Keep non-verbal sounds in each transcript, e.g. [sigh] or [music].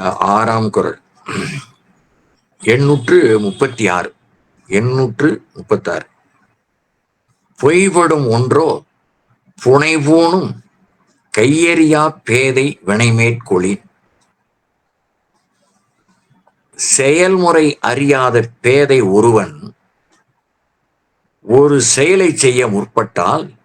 ஆறாம் குரல். எண்ணூற்று முப்பத்தி ஆறு. எண்ணூற்று முப்பத்தாறு. பொய்படும் ஒன்றோ புனைபூணும் கையெறியா பேதை வினைமேற்கொளின் செயல்முறை அறியாத பேதை ஒருவன் ஒரு செயலை செய்ய முற்பட்டால்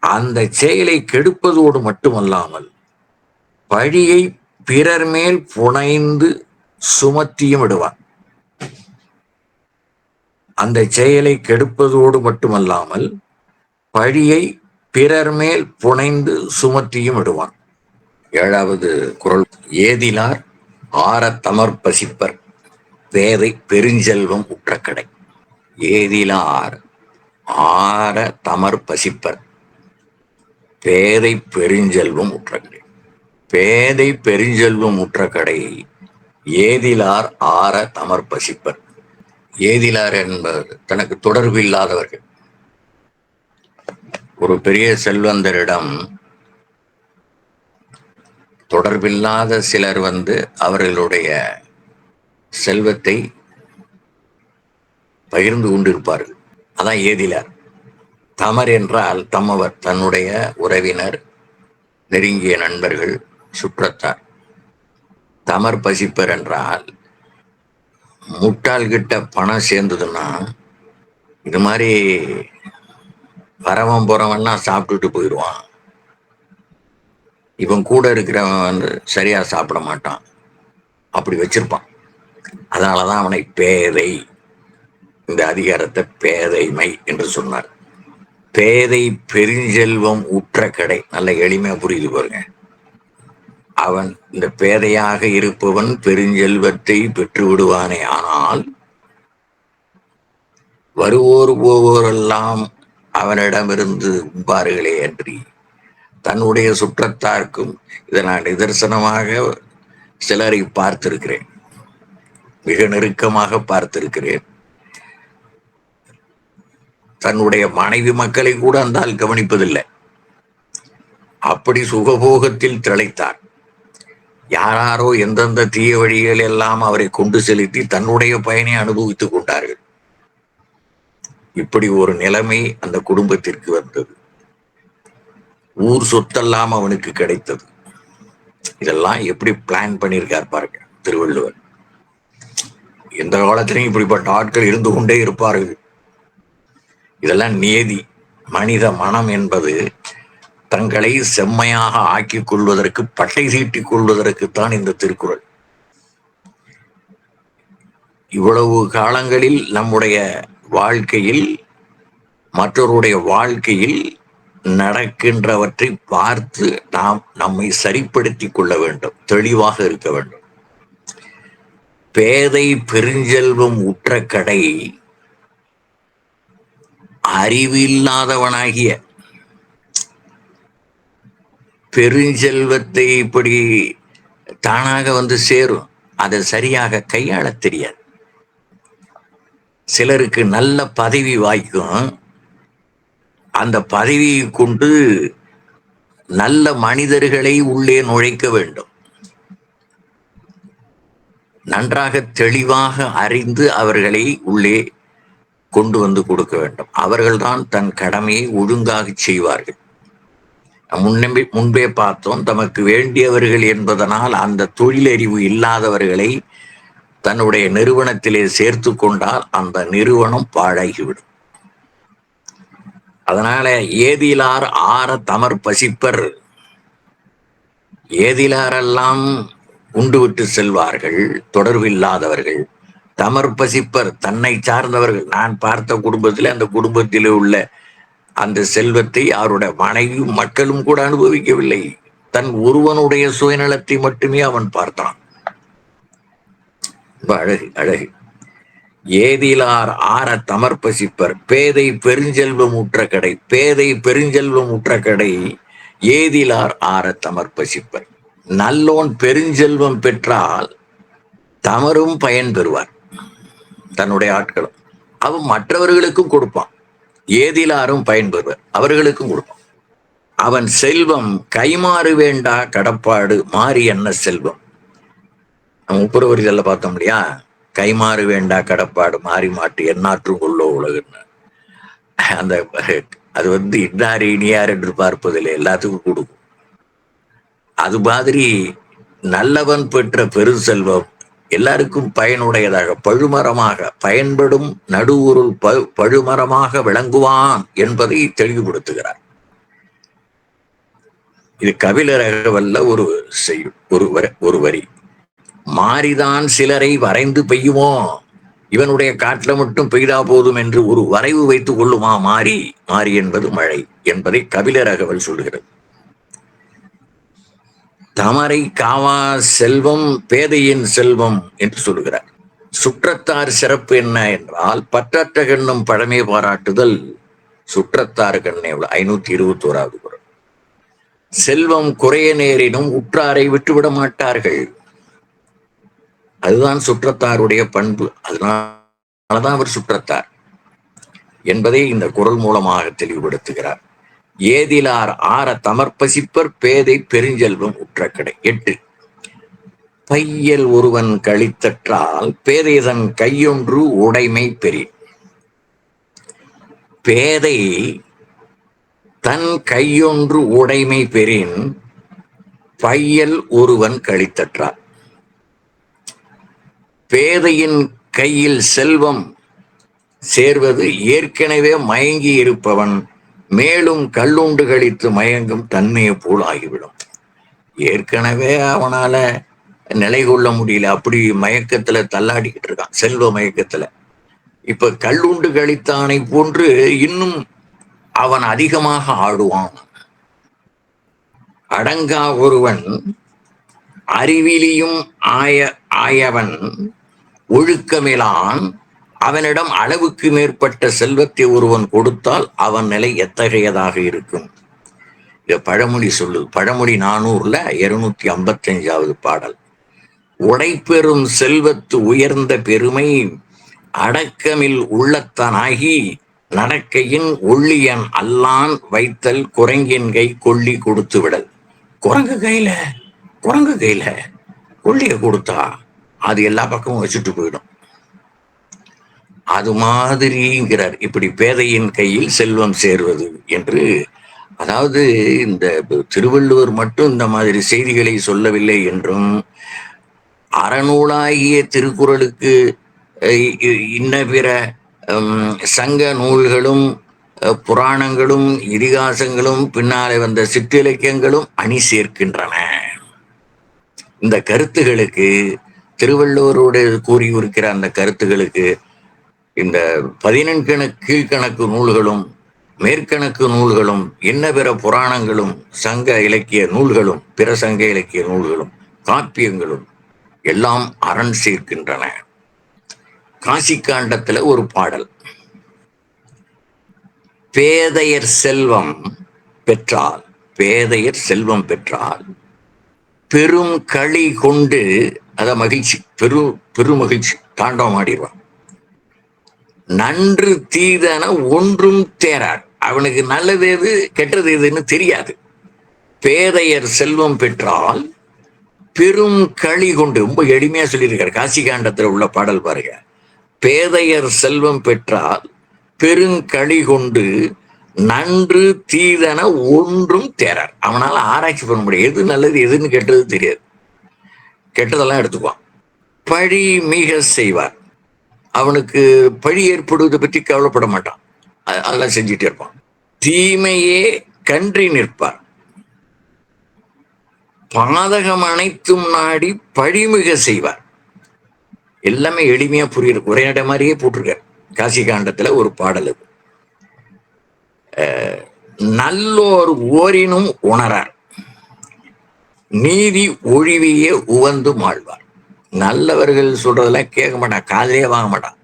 அந்த செயலை கெடுப்பதோடு மட்டுமல்லாமல் பழியை பிறர் மேல் புனைந்து சுமத்தியும் விடுவான் அந்த செயலை கெடுப்பதோடு மட்டுமல்லாமல் பழியை பிறர் மேல் புனைந்து சுமத்தியும் விடுவான் ஏழாவது குரல் ஏதிலார் ஆற தமர் பசிப்பர் பேதை பெருஞ்செல்வம் உற்ற கடை ஏதிலார் ஆற தமர் பசிப்பர் பேதை பெருஞ்செல்வம் உற்ற கடை பேதை பெருஞ்செல்வம் உற்ற கடை. ஏதிலார் ஆற தமர் பசிப்பர். ஏதிலார் என்பவர் தனக்கு தொடர்பு இல்லாதவர்கள். ஒரு பெரிய செல்வந்தரிடம் தொடர்பில்லாத சிலர் வந்து அவர்களுடைய செல்வத்தை பகிர்ந்து கொண்டிருப்பார்கள். அதான் ஏதிலார். தமர் என்றால் தம்மவர் தன்னுடைய உறவினர் நெருங்கிய நண்பர்கள் சுற்றத்தார். தமர் பசிப்பர் என்றால் முட்டாள்கிட்ட பணம் சேர்ந்ததுன்னா இது மாதிரி வரவன் போறவன்னா சாப்பிட்டுட்டு போயிடுவான். இவன் கூட இருக்கிறவன் வந்து சரியா சாப்பிட மாட்டான். அப்படி வச்சிருப்பான். அதனாலதான் அவனை பேதை இந்த அதிகாரத்தை பேதைமை என்று சொன்னார். பேதை பெருஞ்செல்வம் உற்ற கடை. நல்ல எளிமையா புரியுது பாருங்க. அவன் இந்த பேதையாக இருப்பவன் பெருஞ்செல்வத்தை பெற்று விடுவானே ஆனால் வருவோர் போவோரெல்லாம் அவனிடமிருந்து உண்பார்களே அன்றி தன்னுடைய சுற்றத்தார்க்கும் இதை நான் நிதர்சனமாக சிலரை பார்த்திருக்கிறேன். மிக நெருக்கமாக பார்த்திருக்கிறேன். தன்னுடைய மனைவி மக்களை கூட அந்த கவனிப்பதில்லை. அப்படி சுகபோகத்தில் திளைத்தான். யாராரோ எந்தெந்த தீய வழிகள் எல்லாம் அவரை கொண்டு செலுத்தி தன்னுடைய பயனை அனுபவித்துக் கொண்டார்கள். இப்படி ஒரு நிலைமை அந்த குடும்பத்திற்கு வந்தது. ஊர் சொத்தெல்லாம் அவனுக்கு கிடைத்தது. இதெல்லாம் எப்படி பிளான் பண்ணியிருக்கார் பாருங்க திருவள்ளுவர். எந்த காலத்திலையும் இப்படிப்பட்ட ஆட்கள் இருந்து கொண்டே இருப்பார்கள். இதெல்லாம் நியதி மனித மனம் என்பது தங்களை செம்மையாக ஆக்கிக் கொள்வதற்கு பட்டை சீட்டிக் கொள்வதற்குத்தான் இந்த திருக்குறள். இவ்வளவு காலங்களில் நம்முடைய வாழ்க்கையில் மற்றவருடைய வாழ்க்கையில் நடக்கின்றவற்றை பார்த்து நாம் நம்மை சரிப்படுத்திக் கொள்ள வேண்டும் தெளிவாக இருக்க வேண்டும். பேதை பெருஞ்செல்வம் உற்ற கடை அறிவில்லாதவனாகிய பெருஞ்செல்வத்தை இப்படி தானாக வந்து சேரும். அதை சரியாக கையாள தெரியாது. சிலருக்கு நல்ல பதவி வாய்க்கும். அந்த பதவியை கொண்டு நல்ல மனிதர்களை உள்ளே நுழைக்க வேண்டும். நன்றாக தெளிவாக அறிந்து அவர்களை உள்ளே கொண்டு வந்து கொடுக்க வேண்டும். அவர்கள்தான் தன் கடமையை ஒழுங்காக செய்வார்கள். முன்னே முன்பே பார்த்தோம் தமக்கு வேண்டியவர்கள் என்பதனால் அந்த தொழிலறிவு இல்லாதவர்களை தன்னுடைய நிறுவனத்திலே சேர்த்து கொண்டால் அந்த நிறுவனம் பாழாகிவிடும். அதனால ஏதிலார் ஆற தமர் பசிப்பர். ஏதிலாரெல்லாம் உண்டு விட்டு செல்வார்கள் தொடர்பு இல்லாதவர்கள். தமர் பசிப்பர் தன்னை சார்ந்தவர்கள். நான் பார்த்த குடும்பத்தில் அந்த குடும்பத்தில் உள்ள அந்த செல்வத்தை அவருடைய மனைவியும் மக்களும் கூட அனுபவிக்கவில்லை. தன் ஒருவனுடைய சுயநலத்தை மட்டுமே அவன் பார்த்தான். அழகு அழகு. ஏதிலார் ஆற தமர் பசிப்பர் பேதை பெருஞ்செல்வம் உற்ற கடை பேதை பெருஞ்செல்வம் உற்ற கடை ஏதிலார் ஆற தமர் பசிப்பர். நல்லோன் பெருஞ்செல்வம் பெற்றால் தமரும் பயன் பெறுவார். தன்னுடைய ஆட்களும். அவன் மற்றவர்களுக்கும் கொடுப்பான். ஏதிலாரும் பயன்பெறுவர். அவர்களுக்கும் கொடுக்கும் அவன் செல்வம் கைமாறு வேண்டா கடப்பாடு மாறி என்ன செல்வம்? முப்புரவரிதல்ல பார்த்தோம் இல்லையா? கைமாறு வேண்டா கடப்பாடு மாறி மாட்டு எந்நாற்றும் கொள்ளோ உலகுன்னு. அந்த அது வந்து இன்னார் இனியார் என்று பார்ப்பதில்லை எல்லாத்துக்கும் கொடுக்கும். அது மாதிரி நல்லவன் பெற்ற பெருசெல்வம் எல்லாருக்கும் பயனுடையதாக பழுமரமாக பயன்படும் நடுவுருள் ப பழுமரமாக விளங்குவான் என்பதை தெளிவுபடுத்துகிறார். இது கபிலரகவல்ல ஒரு செய்- ஒரு வரி- ஒரு வரி. மாறிதான் சிலரை வரைந்து பெய்யுமோ? இவனுடைய காட்டில் மட்டும் பெய்தா போதும் என்று ஒரு வரைவு வைத்துக் கொள்ளுமா? மாறி மாறி என்பது மழை என்பதை கபிலரகவல் சொல்கிறது. தமரை காவா செல்வம் பேதையின் செல்வம் என்று சொல்லுகிறார் சுற்றத்தார் சிறப்பு என்ன என்றால் பற்றற்ற கண்ணும் பழமை பாராட்டுதல் சுற்றத்தார் கண்ணே ஐநூத்தி இருபத்தி ஓராவது குரல். செல்வம் குறைய நேரினும் உற்றாரை விட்டுவிட மாட்டார்கள். அதுதான் சுற்றத்தாருடைய பண்பு. அதனாலதான் அவர் சுற்றத்தார் என்பதை இந்த குரல் மூலமாக தெளிவுபடுத்துகிறார். ஏதிலார் ஆற தமர்ப்பசிப்பர் பேதை பெருஞ்செல்வம் உற்றக்கடை. எட்டு. பையல் ஒருவன் கழித்தற்றால் பேதைதன் கையொன்று உடைமை பெரிய பேதை தன் கையொன்று உடைமை பெறின் பையல் ஒருவன் கழித்தற்றால். பேதையின் கையில் செல்வம் சேர்வது ஏற்கனவே மயங்கி இருப்பவன் மேலும் கல்லுண்டு கழித்து மயங்கும் தன்மையை போல் ஆகிவிடும். ஏற்கனவே அவனால நிலை கொள்ள முடியல. அப்படி மயக்கத்துல தள்ளாடிக்கிட்டு இருக்கான் செல்வ மயக்கத்துல. இப்ப கல்லுண்டு கழித்தானை போன்று இன்னும் அவன் அதிகமாக ஆடுவான். அடங்கா ஒருவன் அறிவிலியும் ஆய ஆயவன் ஒழுக்கமிலான் அவனிடம் அளவுக்கு மேற்பட்ட செல்வத்தை ஒருவன் கொடுத்தால் அவன் நிலை எத்தகையதாக இருக்கும்? பழமொழி சொல்லு. பழமொழி நானூறுல இருநூத்தி ஐம்பத்தஞ்சாவது பாடல். உடைப்பெறும் செல்வத்து உயர்ந்த பெருமை அடக்கமில் உள்ளத்தனாகி நடக்கையின் ஒள்ளியன் அல்லான் வைத்தல் குரங்கின் கை கொள்ளி கொடுத்து விடல். குரங்கு கையில? குரங்கு கையில கொள்ளிய கொடுத்தா அது எல்லா பக்கமும் வச்சுட்டு போயிடும். அது மாதிரிங்கிறார். இப்படி பேதையின் கையில் செல்வம் சேர்வது என்று. அதாவது இந்த திருவள்ளுவர் மட்டும் இந்த மாதிரி செய்திகளை சொல்லவில்லை என்றும் அறநூலாகிய திருக்குறளுக்கு இன்ன பிற ஹம், சங்க நூல்களும் புராணங்களும் இதிகாசங்களும் பின்னாலே வந்த சிற்றிலக்கியங்களும் அணி சேர்க்கின்றன. இந்த கருத்துகளுக்கு திருவள்ளுவரோடு கூறியிருக்கிற அந்த கருத்துகளுக்கு இந்த பதினெண்கணக்கு கீழ்கணக்கு நூல்களும் மேற்கணக்கு நூல்களும் என்ன பிற புராணங்களும் சங்க இலக்கிய நூல்களும் பிற சங்க இலக்கிய நூல்களும் காப்பியங்களும் எல்லாம் அரண் சேர்க்கின்றன. காசிக்காண்டத்துல ஒரு பாடல். பேதையர் செல்வம் பெற்றால் பேதையர் செல்வம் பெற்றால் பெரும் களி கொண்டு அத மகிழ்ச்சி பெரு பெருமகிழ்ச்சி தாண்டவம் ஆடிடுவான் நன்று தீதன ஒன்றும் தேரார். அவனுக்கு நல்லது எது கெட்டது எதுன்னு தெரியாது. பேதையர் செல்வம் பெற்றால் பெரும் களி கொண்டு ரொம்ப எளிமையா சொல்லியிருக்காரு காசிகாண்டத்துல உள்ள பாடல் பாருங்க. பேதையர் செல்வம் பெற்றால் பெருங்களி கொண்டு நன்று தீதன ஒன்றும் தேரார். அவனால ஆராய்ச்சி பண்ண முடியும். எது நல்லது எதுன்னு கெட்டது தெரியாது. கெட்டதெல்லாம் எடுத்துக்குவான். பழி மிக செய்வார். அவனுக்கு பழி ஏற்படுவதை பற்றி கவலைப்பட மாட்டான். அதெல்லாம் செஞ்சுட்டே இருப்பான். தீமையே கன்றி நிற்பார். பாதகம் அனைத்தும் நாடி பழிமிக செய்வார். எல்லாமே எளிமையா புரியுது. உரையாட மாதிரியே போட்டிருக்கார். காசி காண்டத்துல ஒரு பாடல் அது. அஹ், நல்லோர் ஓரினும் உணரார். நீதி ஒழிவியே உவந்து மாழ்வார். நல்லவர்கள் சொல்றதெல்லாம் கேட்க மாட்டான் காதலே வாங்க மாட்டான்.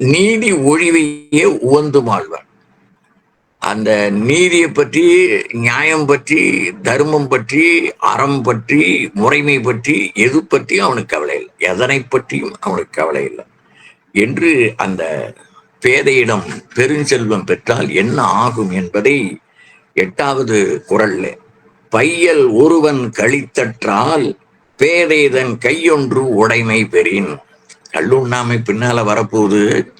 நீதி ஒழிவையே உவந்து மாழ்வார் அந்த நீதியை பற்றி நியாயம் பற்றி தர்மம் பற்றி அறம் பற்றி முறைமை பற்றி எது பற்றியும் அவனுக்கு கவலை இல்லை. எதனை பற்றியும் அவனுக்கு கவலை இல்லை. என்று அந்த பேதையிடம் பெருஞ்செல்வம் பெற்றால் என்ன ஆகும் என்பதை எட்டாவது குரல்ல பையல் ஒருவன் கழித்தற்றால் பேதைதன் கையொன்று உடைமை பெறின். கல்லுண்ணாமை பின்னால வரப்போகுது.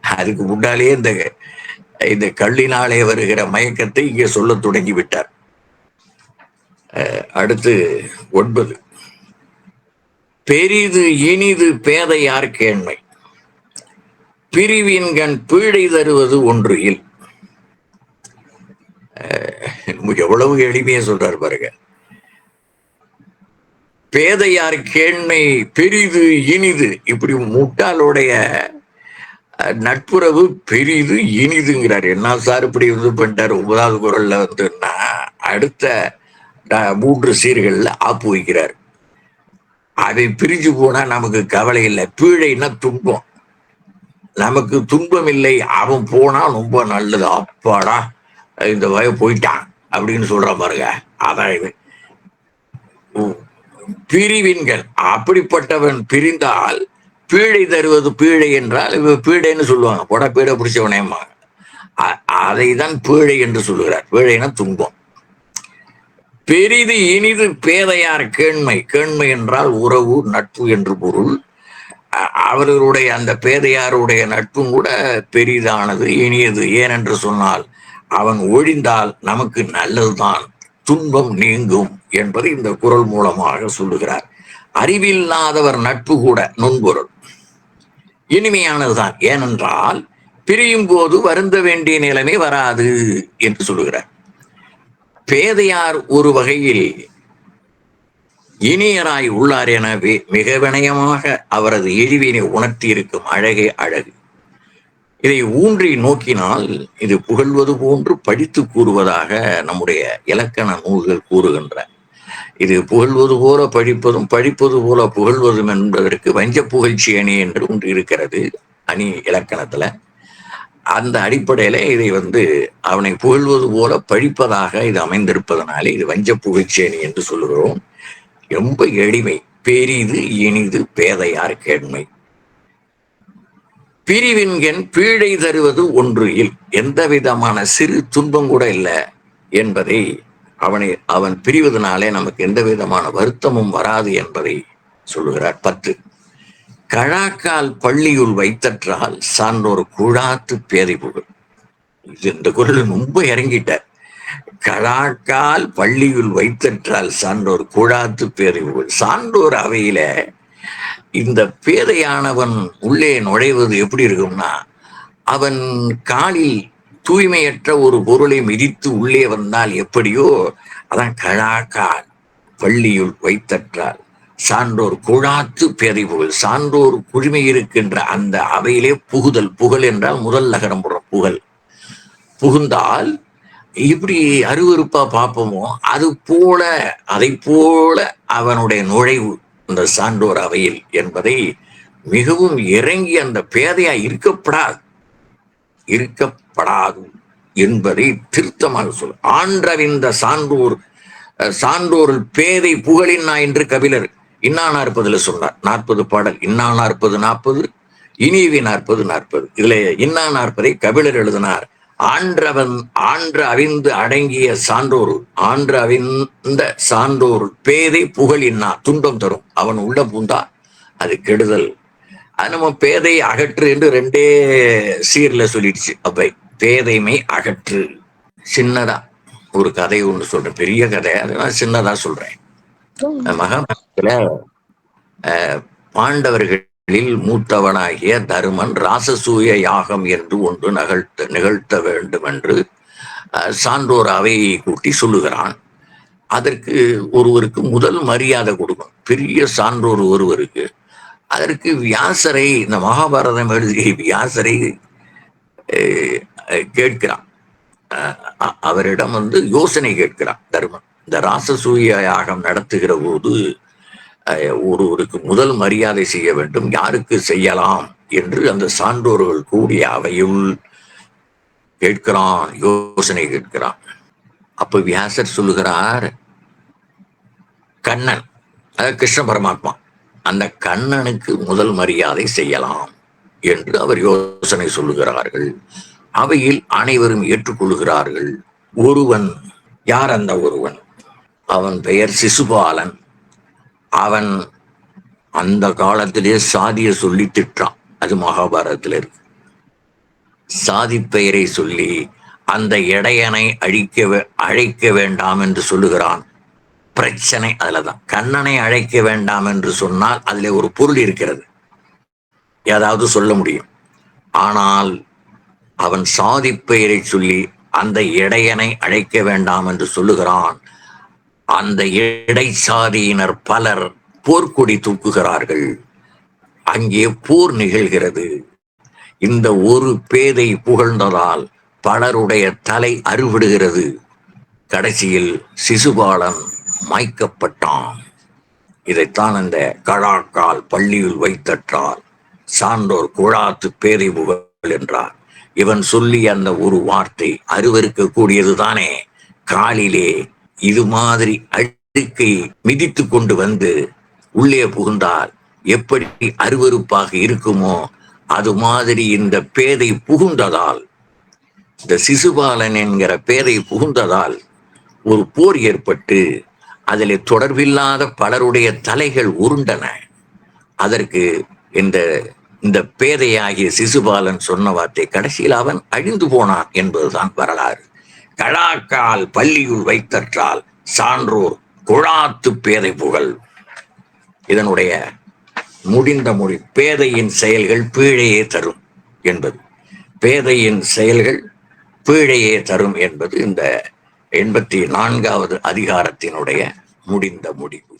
அதுக்கு முன்னாலே இந்த இந்த கள்ளினாலே வருகிற மயக்கத்தை இங்கே சொல்ல தொடங்கி விட்டார் அடுத்து ஒன்பது. பெரிது இனிது பேதையார் கேண்மை. பிரிவின்கண் பீடை தருவது ஒன்று இல். அஹ் [laughs] எவ்வளவு எளிமையா சொல்றாரு பாருங்க. பேதையார் கேண்மை பெரிது இனிது. இப்படி முட்டாளுடைய நட்புறவு பெரிது இனிதுங்கிறார். என்ன சார் இப்படி இது பண்ணிட்டார்? ஒன்பதாவது குரல்ல வந்துன்னா அடுத்த மூன்று சீர்கள்ல ஆப்பு வைக்கிறார். அதை பிரிஞ்சு போனா நமக்கு கவலை இல்லை. பீழைன்னா துன்பம். நமக்கு துன்பம் இல்லை. அவன் போனா ரொம்ப நல்லது. அப்பாடா இந்த வய போயிட்டான். அப்படின்னு சொல்றான் பாருங்க. அதான் இது. பிரிவின்கள். அப்படிப்பட்டவன் பிரிந்தால் பீழை தருவது பீழை என்றால் இவ பீடைன்னு சொல்லுவாங்க. கொடை பீடை பிடிச்சவனேம்மா அதை தான் பீழை என்று சொல்லுகிறார். பீழைனா துன்பம். பெரிது இனிது பேதையார் கேண்மை. கேண்மை என்றால் உறவு நட்பு என்று பொருள். அவர்களுடைய அந்த பேதையாருடைய நட்பும் கூட பெரிதானது இனியது. ஏனென்று சொன்னால் அவன் ஒழிந்தால் நமக்கு நல்லதுதான். துன்பம் நீங்கும் என்பதை இந்த குரல் மூலமாக சொல்லுகிறார். அறிவில்லாதவர் நட்பு கூட நுண்பொருள். இனிமையானதுதான். ஏனென்றால் பிரியும் போது வருந்த வேண்டிய நிலைமை வராது என்று சொல்லுகிறார். பேதையார் ஒரு வகையில் இனியராய் உள்ளார். எனவே மிக வினயமாக அவரது இழிவினை உணர்த்தி இருக்கும் அழகே அழகு. இதை ஊன்றி நோக்கினால் இது புகழ்வது போன்று படித்து கூறுவதாக நம்முடைய இலக்கண நூல்கள் கூறுகின்ற. இது புகழ்வது போல படிப்பதும் படிப்பது போல புகழ்வதும் என்பதற்கு வஞ்ச புகழ்ச்சி அணி என்று ஒன்று இருக்கிறது அணி இலக்கணத்துல. அந்த அடிப்படையில இதை வந்து அவனை புகழ்வது போல படிப்பதாக இது அமைந்திருப்பதனாலே இது வஞ்ச புகழ்ச்சி அணி என்று சொல்லுகிறோம். ரொம்ப எளிமை பெரிது இனிது பேதையார் கேண்மை. பிரிவின்கண் பீடை தருவது ஒன்று. இல் எந்த விதமான சிறு துன்பம் கூட இல்லை என்பதை அவனை அவன் பிரிவதனாலே நமக்கு எந்த விதமான வருத்தமும் வராது என்பதை சொல்லுகிறார் பத்து. கழாக்கால் பள்ளியுள் வைத்தற்றால் சான்றோர் குழாத்து பேதை புகழ். இது இந்த குரல் ரொம்ப இறங்கிட்டார். கழாக்கால் பள்ளியுள் வைத்தற்றால் சான்றோர் குழாத்து பேதை புகழ். சான்றோர் அவையில இந்த பேதையானவன் உள்ளே நுழைவது எப்படி இருக்கும்னா அவன் காலில் தூய்மையற்ற ஒரு பொருளை மிதித்து உள்ளே வந்தால் எப்படியோ அதான் கழாக்கால் பள்ளியுள் வைத்தற்றால். சான்றோர் குழாத்து பேதை புகழ் சான்றோர் குழுமை இருக்கின்ற அந்த அவையிலே புகுதல் புகழ் என்றால் முதல் நகரம் போடுற புகழ். புகுந்தால் இப்படி அருவறுப்பா பார்ப்போமோ அது போல அதை போல அவனுடைய நுழைவு இந்த சான்றோர் அவையில் என்பதை மிகவும் இறங்கி அந்த பேதையா இருக்கப்படாது. இருக்கப்படாது என்பதை திருத்தமாக சொல் ஆன்றவிந்த சான்றோர் சான்றோர் பேதை புகழின்னா என்று கபிலர் இன்னா நாற்பதுல சொன்னார். நாற்பது பாடல் இன்னா நாற்பது நாற்பது இனியவி நாற்பது நாற்பது. இதுல இன்னா நாற்பதை கபிலர் எழுதினார். ஆன்றவன் ஆன்ற அவிந்து அடங்கிய சான்றோர் ஆன்ற அவிந்த சான்றோர் பேதை புகழின்னா துன்பம் தரும். அவன் உள்ள பூந்தா அது கெடுதல். அது நம்ம பேதை அகற்று என்று ரெண்டே சீர்ல சொல்லிடுச்சு. அப்பை பேதைமை அகற்று. சின்னதா. ஒரு கதை ஒன்று சொல்றேன். பெரிய கதை. அதை நான் சின்னதா சொல்றேன். மகாபாரதத்துல அஹ், பாண்டவர்களில் மூத்தவனாகிய தருமன் ராசசூய யாகம் என்று ஒன்று நகழ்த்த நிகழ்த்த வேண்டும் என்று அஹ், சான்றோர் அவையை கூட்டி சொல்லுகிறான். அதற்கு ஒருவருக்கு முதல் மரியாதை கொடுக்கும். பெரிய சான்றோர் ஒருவருக்கு. அதற்கு வியாசரை இந்த மகாபாரதம் எழுதிய வியாசரை கேட்கிறான். அஹ், அவரிடம் வந்து யோசனை கேட்கிறான் தருமன். இந்த ராசசூய யாகம் நடத்துகிற போது ஒருவருக்கு முதல் மரியாதை செய்ய வேண்டும். யாருக்கு செய்யலாம் என்று அந்த சான்றோர்கள் கூடிய அவையுள் கேட்கிறான் யோசனை கேட்கிறான். அப்ப வியாசர் சொல்லுகிறார் கண்ணன் அதாவது கிருஷ்ண பரமாத்மா அந்த கண்ணனுக்கு முதல் மரியாதை செய்யலாம் என்று அவர் யோசனை சொல்லுகிறார்கள். அவையில் அனைவரும் ஏற்றுக்கொள்கிறார்கள். ஒருவன் யார் அந்த ஒருவன்? அவன் பெயர் சிசுபாலன். அவன் அந்த காலத்திலே சாதிய சொல்லி திட்டான் அது மகாபாரதத்தில் இருக்கு. சாதி பெயரை சொல்லி அந்த இடையனை அழிக்க அழைக்க வேண்டாம் என்று சொல்லுகிறான். பிரச்சனை அதுலதான். கண்ணனை அழைக்க வேண்டாம் என்று சொன்னால் அதுல ஒரு பொருள் இருக்கிறது. ஏதாவது சொல்ல முடியும். ஆனால் அவன் சாதி பெயரை சொல்லி அந்த இடையனை அழைக்க வேண்டாம் என்று சொல்லுகிறான். அந்த இடைச்சாதியினர் பலர் போர்க்கொடி தூக்குகிறார்கள். அங்கே போர் நிகழ்கிறது. இந்த ஒரு பேதை புகழ்ந்ததால் பலருடைய தலை அறுவிடுகிறது கடைசியில் சிசுபாலன் மாய்க்கப்பட்டான். இதைத்தான் அந்த கழாக்கால் பள்ளியில் வைத்தற்றால் சான்றோர் குழாத்து பேதை புகழ் என்றார். இவன் சொல்லி அந்த ஒரு வார்த்தை அருவருக்க கூடியதுதானே காலிலே இது மாதிரி அழுக்கை மிதித்து கொண்டு வந்து உள்ளே புகுந்தால் எப்படி அருவருப்பாக இருக்குமோ அது மாதிரி இந்த பேதை புகுந்ததால் இந்த சிசுபாலன் என்கிற பேதை புகுந்ததால் ஒரு போர் ஏற்பட்டு அதில் தொடர்பில்லாத பலருடைய தலைகள் உருண்டன. அதற்கு இந்த இந்த பேதையாகிய சிசுபாலன் சொன்ன வார்த்தை கடைசியில் அவன் அழிந்து போனான் என்பதுதான் வரலாறு. கழாக்கால் பள்ளியுள் வைத்தற்றால் சான்றோர் குழாத்து பேதை புகழ். இதனுடைய முடிந்த மொழி பேதையின் செயல்கள் பீழையே தரும் என்பது. பேதையின் செயல்கள் பீழையே தரும் என்பது இந்த எண்பத்தி நான்காவது அதிகாரத்தினுடைய முடிந்த முடிவு.